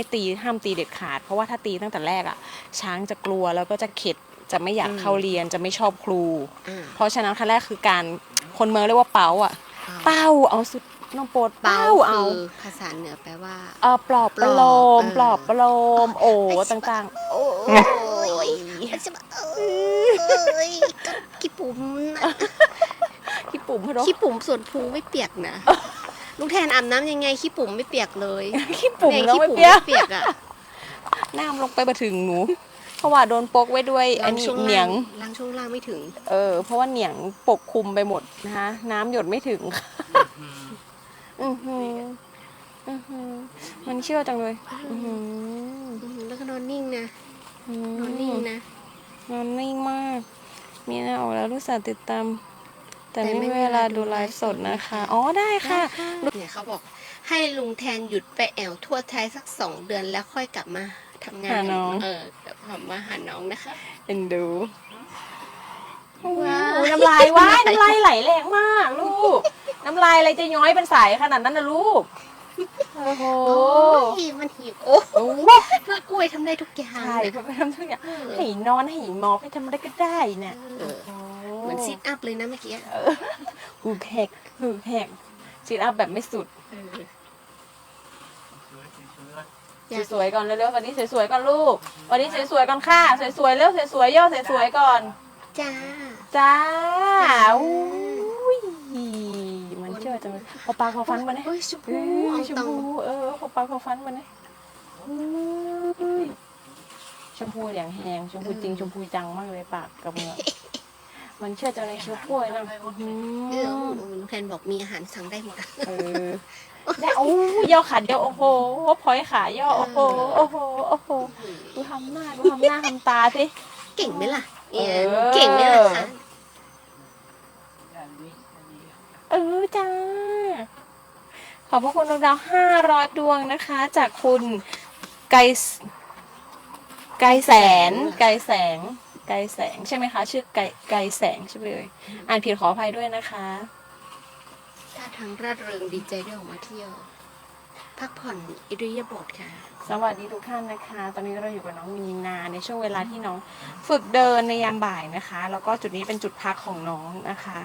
ไม่ตีห้ามตีเด็ดขาด เพราะว่าถ้าตีตั้งแต่แรกอะช้างจะกลัวแล้วก็จะเข็ดจะไม่อยากเข้าเรียนจะไม่ชอบครูอ่าเพราะฉะนั้นขั้นแรกคือการคนเมืองเรียกว่าเป้าอะเป้าเอาสุดน้องโปรดเป้าเป้าเอาคือภาษาเหนือแปลว่าเออปลอบประโลมปลอบปลอบประโลมโอ้ต่างโอ้ๆยจะมาเอ้ยขี้ปุ๋มนะพี่ปุ่มเขาเนอะขี้ปุ๋มส่วนพุงไม่เปียกนะ ลุงแทนอาบน้ำยังไงขี้ปุ๋มไม่เปียกเลยขี้ปุ่มเนี่ยแล้วขี้ไม่ปุ๋มเปียกไม่เปียกอะน้ำลงไปมาถึงหนู เพราะว่าโดนปกไว้ด้วยอันนี้ช่วงเหนีล่ายงงล้างช่วงล่างไม่ถึง เออ เพราะว่าเหนียงปกคลุมไปหมดนะคะน้ำหยดไม่ถึงค่ะอือหืออือหือมันเชื่อจังเลย อือหืออืมแล้วก็นอนนิ่งนะอืมนอนนิ่งนะนอนนิ่งมาก มีหน้าออกแล้วรู้สึกติดตาม แต่แต่ไม่ไม่มีมีเวลาเวลาดูไลฟ์สดดูไลฟ์สดนะนะคะคะ อ๋อได้ค่ะเนี่ยเขาบอกให้ลุงแทนหยุดไปแอวทั่วไทยสักสองเดือนแล้วค่อยกลับมาทำงานหาน้อง เออกลับมาหาน้องนะคะ เอ็นดูว้าวน้ำลายว้ายน้ำลายไหลแรงมาก ลูก น้ำลายอะไรจะย้อยเป็นสายขนาดนั้นนะลูก โอ้โห โอ้ยมันหิวโอ้โอ้เพื่อกล้วยทำได้ทุกอย่างใช่เพราะไปทำทุกอย่างให้นอนให้หมอบให้ทำอะไรก็ได้เนี่ย เออเห มือนซิทอัพเลยนะเมื่อกี้หูแหกหูแหกซีดอัพแบบไม่สุดอยากสวยๆก่อนเร็วๆวันนี้สวยๆก่อนลูก วันนี้สวยๆก่อนค่ะสวยๆเร็วสวยๆย่อสวยๆก่อน จ้า จ้าอุ้ยมันเชื่อจังเลยพอปากพอฟันมาเนี่ยโอ้ยชมเอพูอเอาชมตังพูเออพอปากพอฟันมาเนี่ยอุ้ยชมพูอย่างแหงชมพูจริงชมพูจังมากเลยปากกับเหงือก มันเชื่อจังเลยชมพูเลยนะอืเออมลุงแทนบอกมีอาหารสั่งได้หมดอะเออได้โอ้ย่อขาเดียวโอ้โหพลอยขาย่อโอ้โหโอ้โหโอ้โหดูทำหน้าดูทำหน้าทำตาสิเก่งไหมล่ะเออเก่งไหมล่ะคะเออจ้าขอบพระคุณดวงดาวห้าร้อยดวงนะคะ จากคุณไกรสไกรแสนไกรแสง ไกรแสงใช่ไหมคะ ชื่อไกรไกรแสงใช่ไหมเลยอ่านผิดขออภัยด้วยนะคะ ท่าทางร่าเริงดีใจได้ออกมาเที่ยว พักผ่อนอิริยาบถค่ะ สวัสดีทุกท่านนะคะ ตอนนี้เราอยู่กับน้องมีนาในช่วงเวลาที่น้องฝึกเดินในยามบ่ายนะคะ แล้วก็จุดนี้เป็นจุดพักของน้องนะคะ